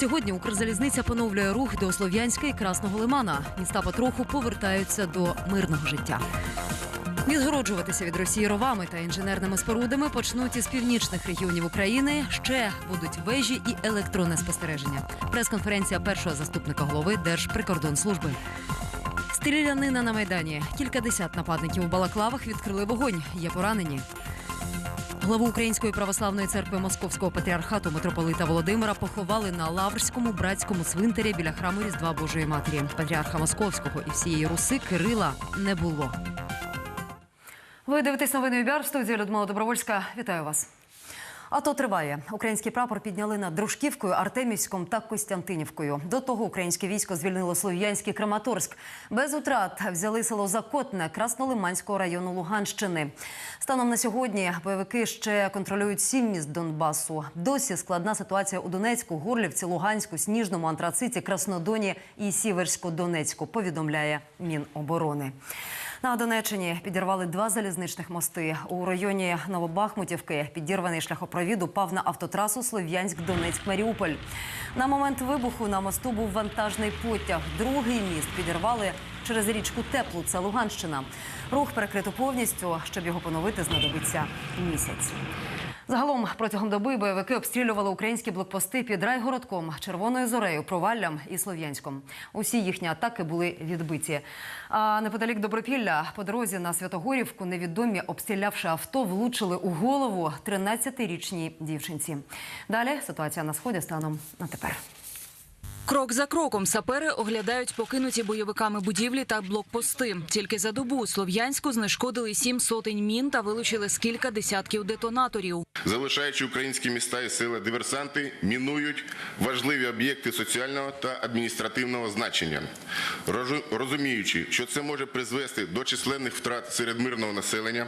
Сьогодні Укрзалізниця поновлює рух до Слов'янська і Красного Лимана. Міста потроху повертаються до мирного життя. Відгороджуватися від Росії ровами та інженерними спорудами почнуть із північних регіонів України. Ще будуть вежі і електронне спостереження. Прес-конференція першого заступника голови Держприкордонслужби. Стрілянина на майдані. Кількадесят нападників у балаклавах відкрили вогонь. Є поранені. Главу Української православної церкви Московського патріархату митрополита Володимира поховали на Лаврському братському цвинтарі біля храму Різдва Божої Матері. Патріарха Московського і всієї Руси Кирила не було. Ви дивитесь новини ЮБІАР в студії Людмила Добровольська. Вітаю вас. АТО триває. Український прапор підняли над Дружківкою, Артемівськом та Костянтинівкою. До того українське військо звільнило Слов'янський Краматорськ. Без утрат взяли село Закотне Краснолиманського району Луганщини. Станом на сьогодні бойовики ще контролюють сім міст Донбасу. Досі складна ситуація у Донецьку, Горлівці, Луганську, Сніжному, Антрациті, Краснодоні і Сіверсько-Донецьку. Повідомляє Міноборони. На Донеччині підірвали два залізничних мости. У районі Новобахмутівки підірваний шляхопровід упав на автотрасу Слов'янськ-Донецьк-Маріуполь. На момент вибуху на мосту був вантажний потяг. Другий міст підірвали через річку Теплу. Це Луганщина. Рух перекрито повністю. Щоб його поновити, знадобиться місяць. Загалом протягом доби бойовики обстрілювали українські блокпости під Райгородком, Червоною Зорею, Проваллям і Слов'янськом. Усі їхні атаки були відбиті. А неподалік Добропілля по дорозі на Святогорівку невідомі, обстрілявши авто, влучили у голову 13-річній дівчинці. Далі ситуація на сході станом на тепер. Крок за кроком сапери оглядають покинуті бойовиками будівлі та блокпости. Тільки за добу Слов'янську знешкодили сім сотень мін та вилучили з кілька десятків детонаторів. Залишаючи українські міста і сели, диверсанти мінують важливі об'єкти соціального та адміністративного значення, Розу- розуміючи, що це може призвести до численних втрат серед мирного населення.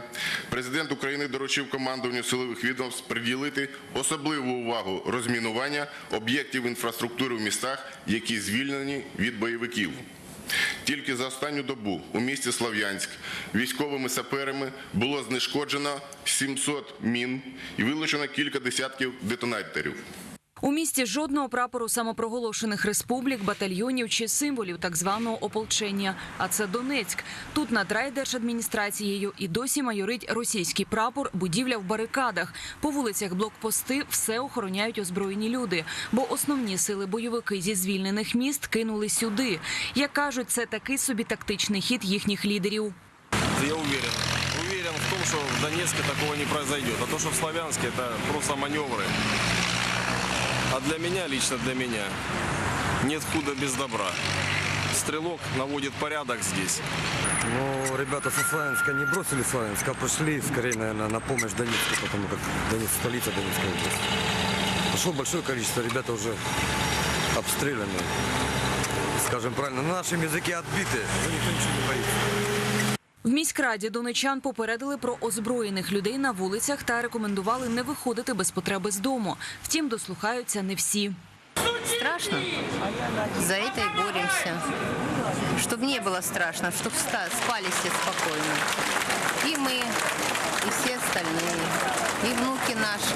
Президент України доручив командуванню силових відомств приділити особливу увагу розмінування об'єктів інфраструктури в містах, які звільнені від бойовиків. Тільки за останню добу у місті Слов'янськ військовими саперами було знешкоджено 700 мін і вилучено кілька десятків детонаторів. У місті жодного прапору самопроголошених республік, батальйонів чи символів так званого ополчення. А це Донецьк. Тут над райдержадміністрацією і досі майорить російський прапор, будівля в барикадах. По вулицях блокпости все охороняють озброєні люди, бо основні сили бойовики зі звільнених міст кинули сюди. Як кажуть, це такий собі тактичний хід їхніх лідерів. Я уверен. Уверен в том, что в Донецке такого не произойдет. А то, что в Славянске, это просто маневры. А для меня, лично для меня, нет худа без добра. Стрелок наводит порядок здесь. Ну, ребята со Славянска не бросили Славянск, а пришли скорее, наверное, на помощь Донецку, потому как Донецк столица Донецкой области. Пошло большое количество, ребята уже обстреляны, скажем правильно, на нашем языке отбиты, но никто ничего не боится. В міськраді донечан попередили про озброєних людей на вулицях та рекомендували не виходити без потреби з дому. Втім, дослухаються не всі. Страшно. За это и боремся. Чтобы не было страшно, чтобы спали все спокойно. И мы, и все остальные, и внуки наши.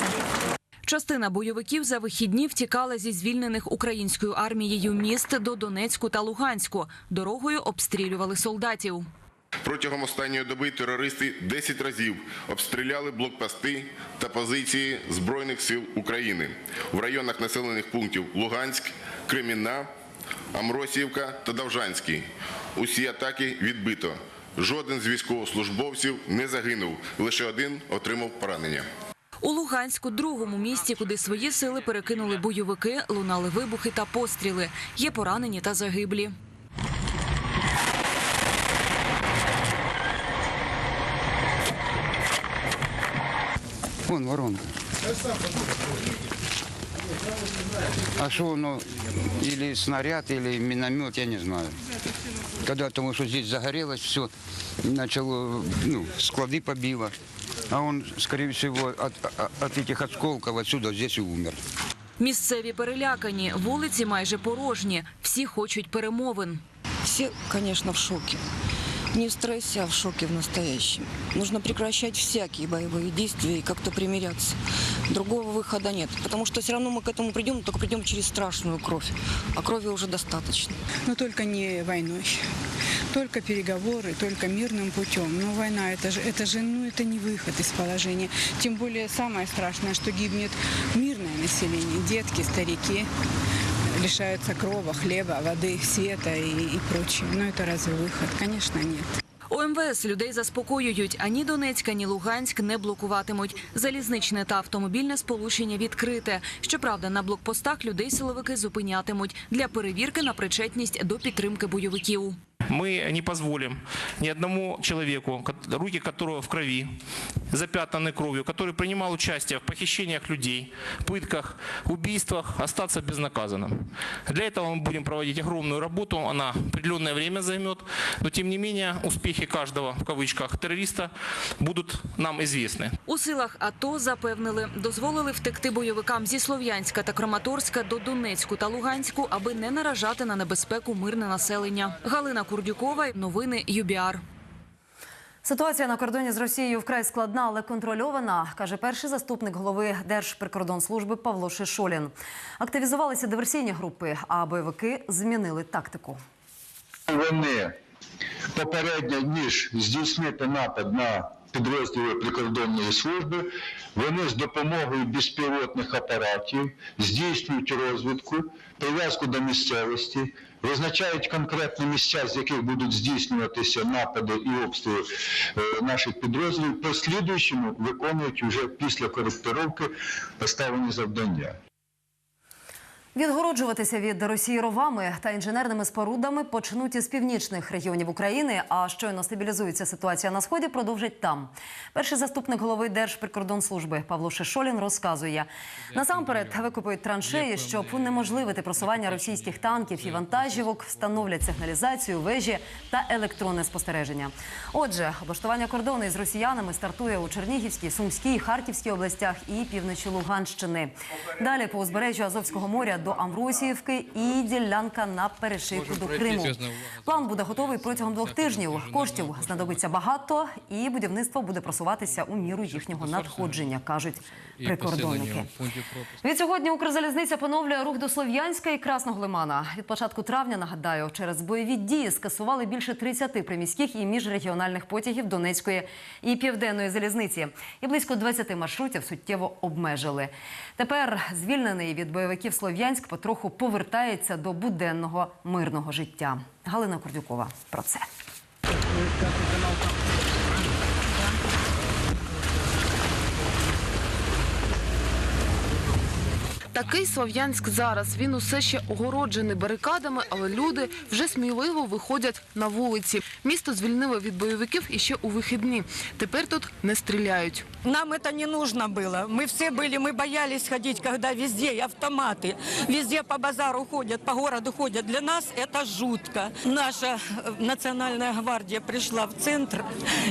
Частина бойовиків за вихідні втікала зі звільнених українською армією міст до Донецьку та Луганську. Дорогою обстрілювали солдатів. Протягом останньої доби терористи 10 разів обстріляли блокпости та позиції Збройних сил України в районах населених пунктів Луганськ, Кремінна, Амросіївка та Довжанський. Усі атаки відбито. Жоден з військовослужбовців не загинув, лише один отримав поранення. У Луганську, другому місті, куди свої сили перекинули бойовики, лунали вибухи та постріли. Є поранені та загиблі. Вон воронка. А что оно, или снаряд, или миномет, я не знаю. Когда тому, что здесь загорелось, все, начало, ну, склады побило. А он, скорее всего, от, от- этих осколков отсюда здесь и умер. Місцеві перелякані, вулиці майже порожні. Всі хочуть перемовин. Все, конечно, в шоке. Не в стрессе, а в шоке в настоящем. Нужно прекращать всякие боевые действия и как-то примиряться. Другого выхода нет. Потому что все равно мы к этому придем, только придем через страшную кровь. А крови уже достаточно. Но только не войной. Только переговоры, только мирным путем. Но война это же, это же, ну это не выход из положения. Тем более самое страшное, что гибнет мирное население, детки, старики лишаются крова, хлеба, воды, света и, и прочее. Но это разве выход? Конечно, нет. У МВС людей заспокоюють. Ані Донецьк, ані Луганськ не блокуватимуть. Залізничне та автомобільне сполучення відкрите. Щоправда, на блокпостах людей силовики зупинятимуть для перевірки на причетність до підтримки бойовиків. Мы не позволим ни одному человеку, ко- руки которого в крови, запятнаны кровью, который принимал участие в похищениях людей, пытках, убийствах, остаться безнаказанным. Для этого мы будем проводить огромную работу, она определенное время займет, но тем не менее успехи каждого, в кавычках, террориста будут нам известны. У силах АТО запевнили, дозволили втекти бойовикам зі Слов'янська та Краматорська до Донецьку та Луганську, аби не наражати на небезпеку мирне населення. Галина Курдюкова, новини ЮБІАР. Ситуація на кордоні з Росією вкрай складна, але контрольована, каже перший заступник голови Держприкордонслужби Павло Шишолін. Активізувалися диверсійні групи, а бойовики змінили тактику. вони попередньо ніж здійснити напад на підрозділи прикордонної служби, вони з допомогою безпілотних апаратів здійснюють розвідку, прив'язку до місцевості, визначають конкретні місця, з яких будуть здійснюватися напади і обстріли е, наших підрозділів, послідуючому виконують вже після коректировки поставлені завдання. Відгороджуватися від Росії ровами та інженерними спорудами почнуть із північних регіонів України. А щойно стабілізується ситуація на сході, продовжать там. Перший заступник голови Держприкордонслужби Павло Шишолін розказує: насамперед викопують траншеї, щоб унеможливити просування російських танків і вантажівок, встановлять сигналізацію, вежі та електронне спостереження. Отже, облаштування кордону із росіянами стартує у Чернігівській, Сумській, Харківській областях і півночі Луганщини. Далі по узбережжю Азовського моря до Амвросіївки і ділянка на перешийку до Криму. План буде готовий протягом двох тижнів. Коштів знадобиться багато, і будівництво буде просуватися у міру їхнього надходження, кажуть прикордонники. Від сьогодні Укрзалізниця поновлює рух до Слов'янська і Красного Лимана. Від початку травня, нагадаю, через бойові дії скасували більше 30 приміських і міжрегіональних потягів Донецької і Південної залізниці. І близько 20 маршрутів суттєво обмежили. Тепер звільнений від бойовиків Слов'янськ потроху повертається до буденного мирного життя. Галина Курдюкова про це. Такий Слов'янськ зараз. Він усе ще огороджений барикадами, але люди вже сміливо виходять на вулиці. Місто звільнили від бойовиків іще у вихідні. Тепер тут не стріляють. Нам это не нужно было. Мы все были, мы боялись ходить, когда везде автоматы, везде по базару ходят, по городу ходят. Для нас это жутко. Наша э, национальная гвардия пришла в центр,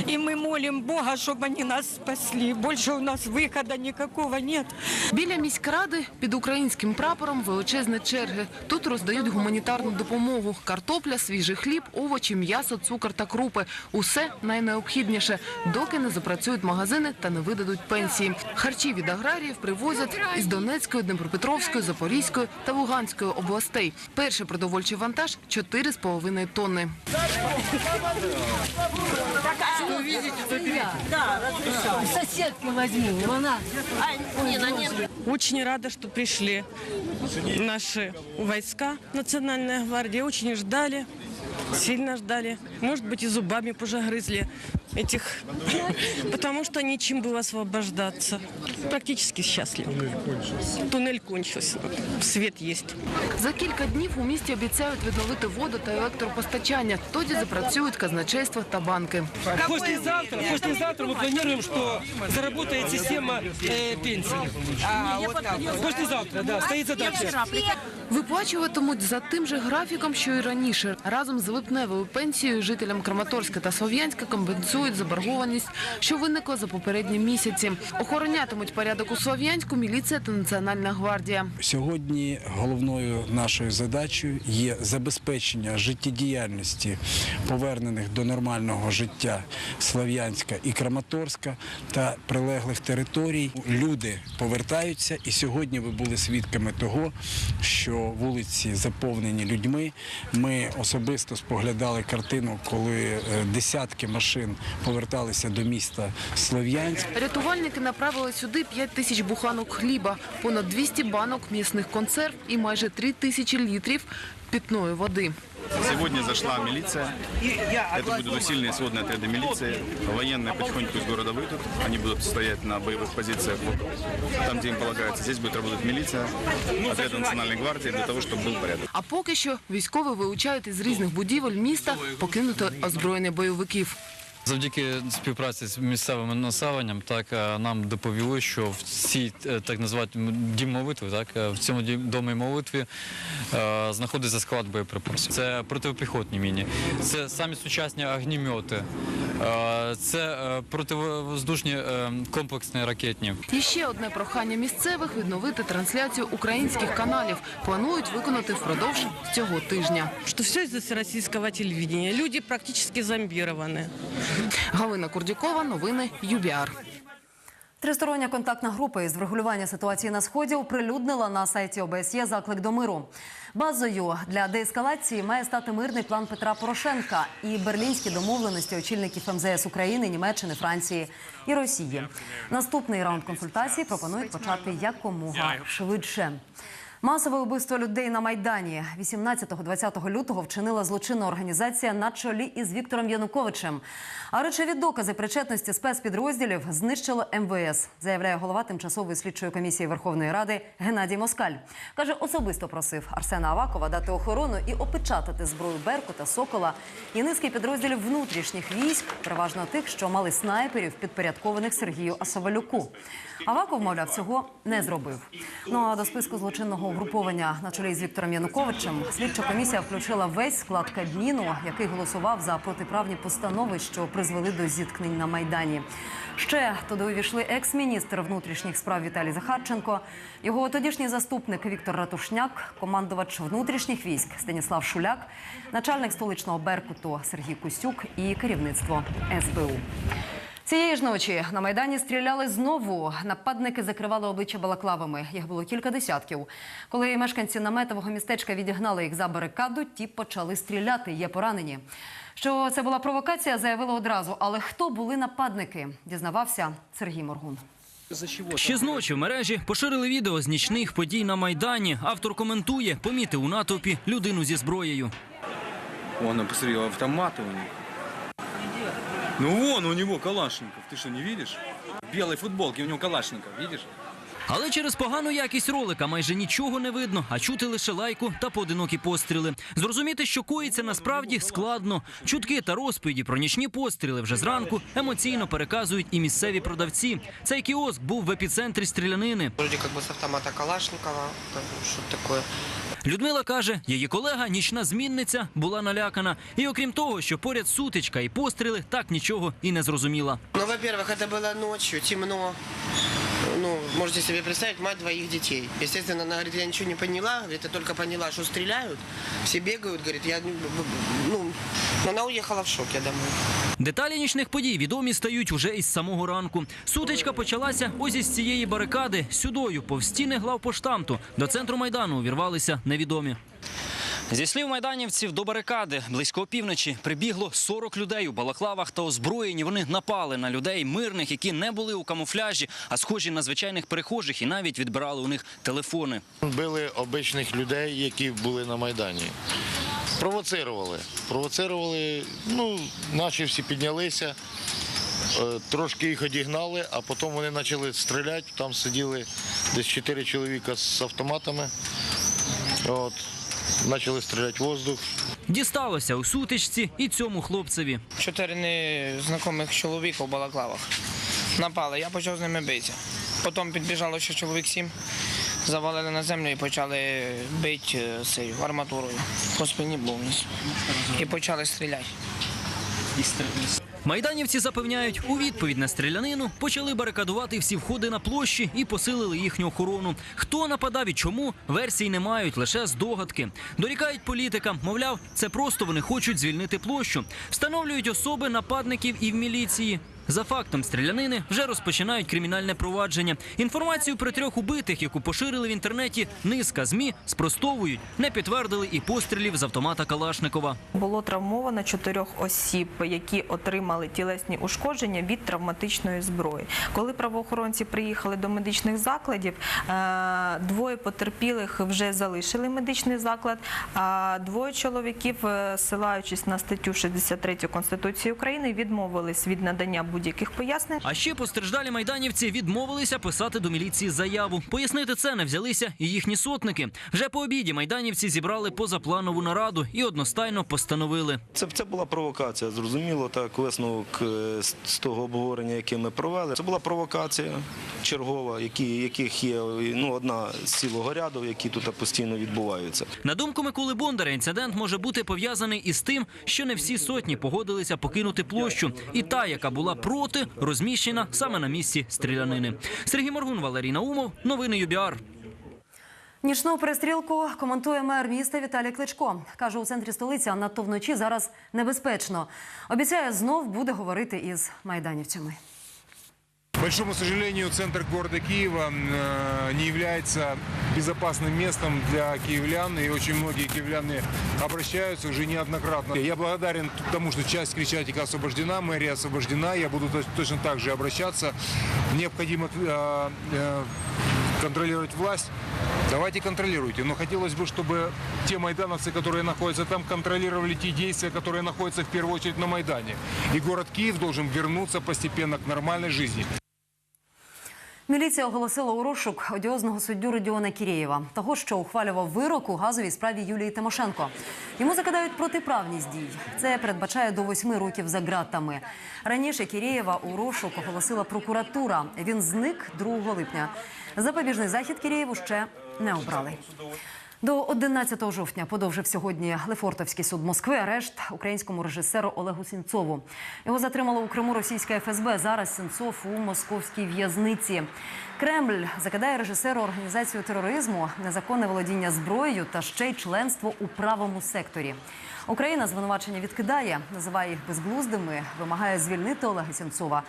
и мы молим Бога, чтобы они нас спасли. Больше у нас выхода никакого нет. Біля міськради під українським прапором величезні черги. Тут роздають гуманітарну допомогу: картопля, свіжий хліб, овочі, м'ясо, цукор та крупи. Усе найнеобхідніше, доки не запрацюють магазини та не видадуть пенсії. Харчі від аграріїв привозять із Донецької, Дніпропетровської, Запорізької та Луганської областей. Перший продовольчий вантаж 4,5 тонни. Соседки возьми, вона. Очень рада, что пришли наши войска, Национальная гвардия. Очень ждали, сильно ждали. Может быть, и зубами позже грызли этих, потому что нечем было освобождаться. Практически счастлив. Туннель кончился, свет есть. За кілька днів у місті обіцяють відновити воду та електропостачання. Тоді запрацюють казначейство та банки. Послезавтра, послезавтра мы планируем, что заработает система э, пенсий. Послезавтра, да, стоит задача. Виплачуватимуть за тим же графіком, що і раніше. Разом з липневою пенсією жителям Краматорська та Слов'янська компенсують фіксують заборгованість, що виникла за попередні місяці. Охоронятимуть порядок у Слов'янську міліція та Національна гвардія. Сьогодні головною нашою задачею є забезпечення життєдіяльності повернених до нормального життя Слов'янська і Краматорська та прилеглих територій. Люди повертаються, і сьогодні ви були свідками того, що вулиці заповнені людьми. Ми особисто споглядали картину, коли е, десятки машин поверталися до міста Слов'янськ. Рятувальники направили сюди 5 тисяч буханок хліба, понад 200 банок м'ясних консерв і майже 3 тисячі літрів питної води. Сегодня зашла милиция. Это будут усиленные сводные отряды милиции. Военные потихоньку из города выйдут. Они будут стоять на боевых позициях вот там, где им полагается. Здесь будет работать милиция, отряды национальной гвардии для того, чтобы был порядок. А поки що військові вилучають із різних будівель міста покинуто озброєння бойовиків. Завдяки співпраці з місцевим населенням, так е, нам доповіли, що в цій е, так назвати дім молитви, так е, в цьому дім- домі молитви е, знаходиться склад боєприпасів. Це протипіхотні міні, це самі сучасні огнемети, е, це противоздушні е, комплексні ракетні. І ще одне прохання місцевих відновити трансляцію українських каналів. Планують виконати впродовж цього тижня. Что все из-за российского телевидения. Люди практически зомбированы. Галина Курдюкова, новини ЮБІАР. Тристороння контактна група із врегулювання ситуації на сході оприлюднила на сайті ОБСЄ заклик до миру. Базою для деескалації має стати мирний план Петра Порошенка і берлінські домовленості очільників МЗС України, Німеччини, Франції і Росії. Наступний раунд консультацій пропонують почати якомога швидше. Масове вбивство людей на Майдані 18-20 лютого вчинила злочинна організація на чолі із Віктором Януковичем. А речові докази причетності спецпідрозділів знищило МВС, заявляє голова тимчасової слідчої комісії Верховної Ради Геннадій Москаль. Каже, особисто просив Арсена Авакова дати охорону і опечатати зброю Берку та Сокола і низки підрозділів внутрішніх військ, переважно тих, що мали снайперів, підпорядкованих Сергію Асавалюку. Аваков, мовляв, цього не зробив. Ну а до списку злочинного угруповання на чолі з Віктором Януковичем слідча комісія включила весь склад Кабміну, який голосував за протиправні постанови, що призвели до зіткнень на майдані. Ще туди увійшли екс-міністр внутрішніх справ Віталій Захарченко, його тодішній заступник Віктор Ратушняк, командувач внутрішніх військ Станіслав Шуляк, начальник столичного Беркуту Сергій Кустюк і керівництво СБУ. Цієї ж ночі на майдані стріляли знову. Нападники закривали обличчя балаклавами. Їх було кілька десятків. Коли мешканці наметового містечка відігнали їх за барикаду, ті почали стріляти. Є поранені. Що це була провокація, заявили одразу. Але хто були нападники? Дізнавався Сергій Моргун. Ще зночі в мережі поширили відео з нічних подій на Майдані. Автор коментує, помітив у натовпі людину зі зброєю. Вон, посмотри, автоматы у них. Ну вон у него Калашников, ты что, не видишь? В белой футболке у него Калашников, видишь? Але через погану якість ролика майже нічого не видно, а чути лише лайку та поодинокі постріли. Зрозуміти, що коїться насправді складно. Чутки та розповіді про нічні постріли вже зранку емоційно переказують і місцеві продавці. Цей кіоск був в епіцентрі стрілянини. Вроде как бы с автомата Калашникова, как бы что-то такое. Людмила каже, її колега, нічна змінниця, була налякана. І окрім того, що поряд сутичка і постріли, так нічого і не зрозуміла. Ну, во-первых, это было ночью, темно. Ну, можете себе представить, мать двоих детей. Естественно, она говорит, я ничего не поняла. Говорит, я только поняла, что стреляют. Все бегают, говорит, я, ну, но она уехала в шоке домой. Деталі нічних подій відомі стають уже із самого ранку. Сутичка почалася ось із цієї барикади. Сюдою, повз стіни главпоштамту. До центру Майдану увірвалися невідомі. Зі слів майданівців до барикади близько опівночі прибігло 40 людей у балаклавах та озброєні. Вони напали на людей мирних, які не були у камуфляжі, а схожі на звичайних перехожих, і навіть відбирали у них телефони. Били обичних людей, які були на Майдані. Провоцирували. Провоцирували, ну, наші всі піднялися, е, трошки їх одігнали, а потім вони почали стріляти. Там сиділи десь чотири чоловіка з автоматами. От. Почали стріляти в воздух. Дісталося у сутичці і цьому хлопцеві. Чотири незнайомих чоловіка в балаклавах напали, я почав з ними битися. Потім підбіжало ще чоловік сім, завалили на землю і почали бити е, арматурою. По спині був. І почали стріляти. Майданівці запевняють, у відповідь на стрілянину почали барикадувати всі входи на площі і посилили їхню охорону. Хто нападав і чому, версій не мають, лише здогадки. Дорікають політикам, мовляв, це просто вони хочуть звільнити площу. Встановлюють особи нападників і в міліції. За фактом стрілянини вже розпочинають кримінальне провадження. Інформацію про трьох убитих, яку поширили в інтернеті, низка змі спростовують, не підтвердили і пострілів з автомата Калашникова. Було травмовано чотирьох осіб, які отримали тілесні ушкодження від травматичної зброї. Коли правоохоронці приїхали до медичних закладів, е, двоє потерпілих вже залишили медичний заклад, а двоє чоловіків, е, ссилаючись на статтю 63 Конституції України, відмовились від надання будь-яких пояснень. А ще постраждалі майданівці відмовилися писати до міліції заяву. Пояснити це не взялися і їхні сотники. Вже по обіді майданівці зібрали позапланову нараду і одностайно постановили. Це, це була провокація, зрозуміло, так висновок е, з, з того обговорення, яке ми провели. Це була провокація чергова, які, яких є ну, одна з цілого ряду, які тут постійно відбуваються. На думку Миколи Бондаря, інцидент може бути пов'язаний із тим, що не всі сотні погодилися покинути площу, і та, яка була проти, розміщена саме на місці стрілянини. Сергій Моргун, Валерій Наумов, новини ЮБІАР. Нічну перестрілку коментує мер міста Віталій Кличко. Каже, у центрі столиці, а надто вночі зараз небезпечно. Обіцяє, знов буде говорити із майданівцями. Большому сожалению, центр города Киева э, не является безопасным местом для киевлян, и очень многие киевляне обращаются уже неоднократно. Я благодарен тому, что часть Крещатика освобождена, мэрия освобождена, я буду точ- точно так же обращаться. Необходимо э, э, контролировать власть. Давайте контролируйте. Но хотелось бы, чтобы те майдановцы, которые находятся там, контролировали те действия, которые находятся в первую очередь на Майдане. И город Киев должен вернуться постепенно к нормальной жизни. Міліція оголосила у розшук одіозного суддю Родіона Кірєєва, того, що ухвалював вирок у газовій справі Юлії Тимошенко. Йому закидають протиправність дій. Це передбачає до восьми років за ґратами. Раніше Кірєєва у розшук оголосила прокуратура. Він зник 2 липня. Запобіжний захід Кірєєву ще не обрали. До 11 жовтня подовжив сьогодні Лефортовський суд Москви арешт українському режисеру Олегу Сінцову. Його затримало у Криму російське ФСБ. Зараз Сінцов у московській в'язниці. Кремль закидає режисеру організацію тероризму, незаконне володіння зброєю та ще й членство у правому секторі. Україна звинувачення відкидає, називає їх безглуздими, вимагає звільнити Олега Сінцова.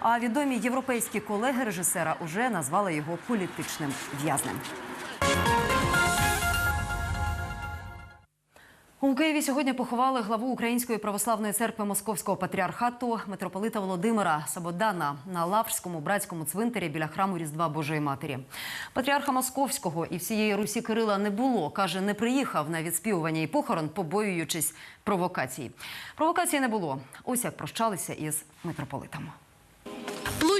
А відомі європейські колеги режисера уже назвали його політичним в'язнем. У Києві сьогодні поховали главу Української православної церкви Московського патріархату митрополита Володимира Сабодана на Лаврському братському цвинтарі біля храму Різдва Божої Матері. Патріарха Московського і всієї Русі Кирила не було. каже, не приїхав на відспівування і похорон, побоюючись провокацій. Провокації не було. Ось як прощалися із митрополитами.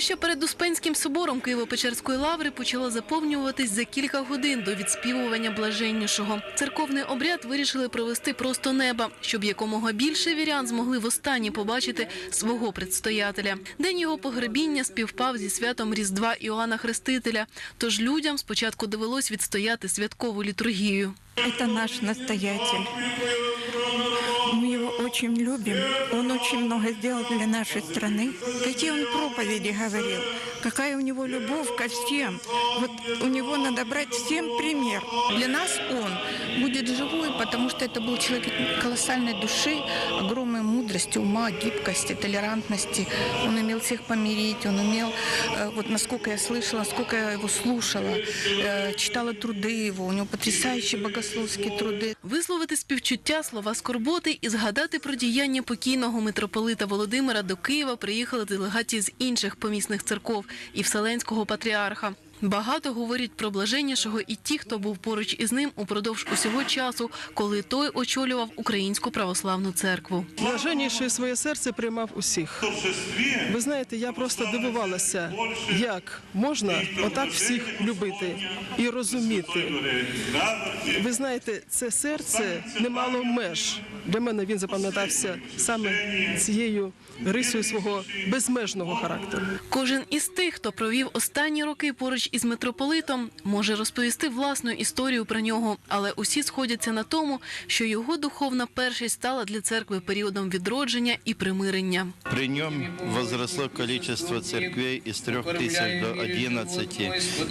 Площа перед Успенським собором Києво-Печерської лаври почала заповнюватись за кілька годин до відспівування блаженнішого. Церковний обряд вирішили провести просто неба, щоб якомога більше вірян змогли востаннє побачити свого предстоятеля. День його погребіння співпав зі святом Різдва Іоанна Хрестителя. Тож людям спочатку довелось відстояти святкову літургію. Это наш настоятель. Мы его очень любим. Он очень много сделал для нашей страны. Какие он проповеди говорил. Какая у него любовь ко всем. Вот у него надо брать всем пример. Для нас он будет живой, потому что это был человек колоссальной души, огромной мудрости, ума, гибкости, толерантности. Он умел всех помирить, он умел, э, вот насколько я слышала, насколько я его слушала, э, читала труды его, у него потрясающие богословские труды. Висловити співчуття, слова скорботи і згадати про діяння покійного митрополита Володимира до Києва приїхали делегації з інших помісних церков і Вселенського патріарха. Багато говорять про блаженнішого і ті, хто був поруч із ним упродовж усього часу, коли той очолював Українську православну церкву. Блаженніший своє серце приймав усіх. Ви знаєте, я просто дивувалася, як можна отак всіх любити і розуміти. Ви знаєте, це серце не мало меж. Для мене він запам'ятався саме цією рисою свого безмежного характеру. Кожен із тих, хто провів останні роки поруч із митрополитом, може розповісти власну історію про нього, але усі сходяться на тому, що його духовна першість стала для церкви періодом відродження і примирення. При нем возросло количество церквей из трех тысяч до 11,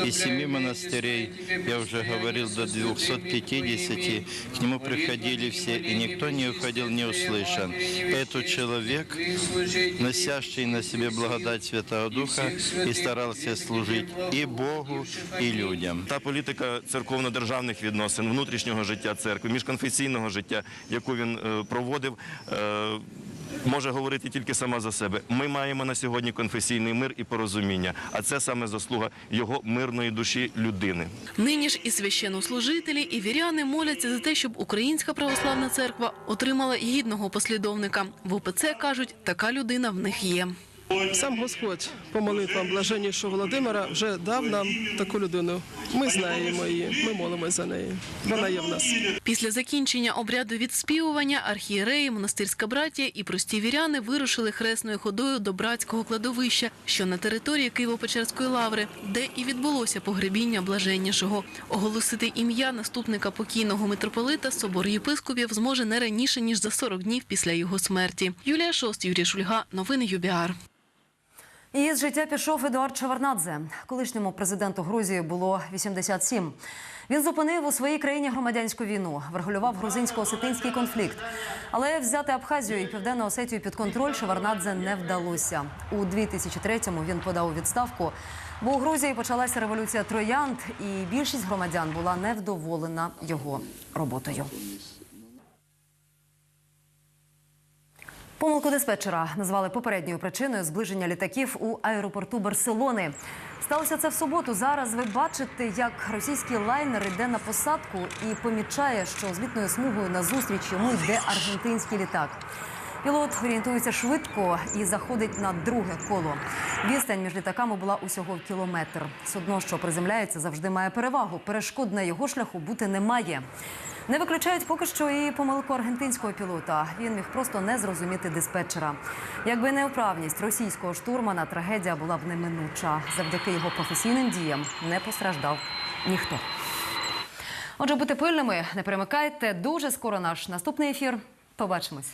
из семи монастырей, я уже говорил, до 250. К нему приходили все, и никто не уходил не услышан. Этот человек, носящий на себе благодать Святого Духа, и старался служить и Богу, и людям. Та політика церковно-державних відносин, внутрішнього життя церкви, міжконфесійного життя, яку він е, проводив, е, може говорити тільки сама за себе. Ми маємо на сьогодні конфесійний мир і порозуміння, а це саме заслуга його мирної душі людини. Нині ж і священнослужителі, і віряни моляться за те, щоб Українська православна церква отримала гідного послідовника. В ОПЦ кажуть, така людина в них є. Сам Господь по молитвам блаженнішого Володимира вже дав нам таку людину. Ми знаємо її, ми молимося за неї. Вона є в нас. Після закінчення обряду відспівування архієреї, монастирська братія і прості віряни вирушили хресною ходою до братського кладовища, що на території Києво-Печерської лаври, де і відбулося погребіння блаженнішого. Оголосити ім'я наступника покійного митрополита собор єпископів зможе не раніше ніж за 40 днів після його смерті. Юлія Шост, Юрій Шульга, новини ЮБІАР. І з життя пішов Едуард Шеварнадзе. Колишньому президенту Грузії було 87. Він зупинив у своїй країні громадянську війну, врегулював грузинсько-осетинський конфлікт. Але взяти Абхазію і Південну Осетію під контроль Шеварнадзе не вдалося. У 2003-му він подав у відставку, бо у Грузії почалася революція троянд, і більшість громадян була невдоволена його роботою. Помилку диспетчера назвали попередньою причиною зближення літаків у аеропорту Барселони. Сталося це в суботу. Зараз ви бачите, як російський лайнер йде на посадку і помічає, що злітною смугою назустріч йому йде аргентинський літак. Пілот орієнтується швидко і заходить на друге коло. Відстань між літаками була усього кілометр. Судно, що приземляється, завжди має перевагу. Перешкод на його шляху бути немає. Не виключають поки що і помилку аргентинського пілота. Він міг просто не зрозуміти диспетчера. Якби не вправність російського штурмана, трагедія була б неминуча. Завдяки його професійним діям не постраждав ніхто. Отже, бути пильними, не перемикайте. Дуже скоро наш наступний ефір. Побачимось.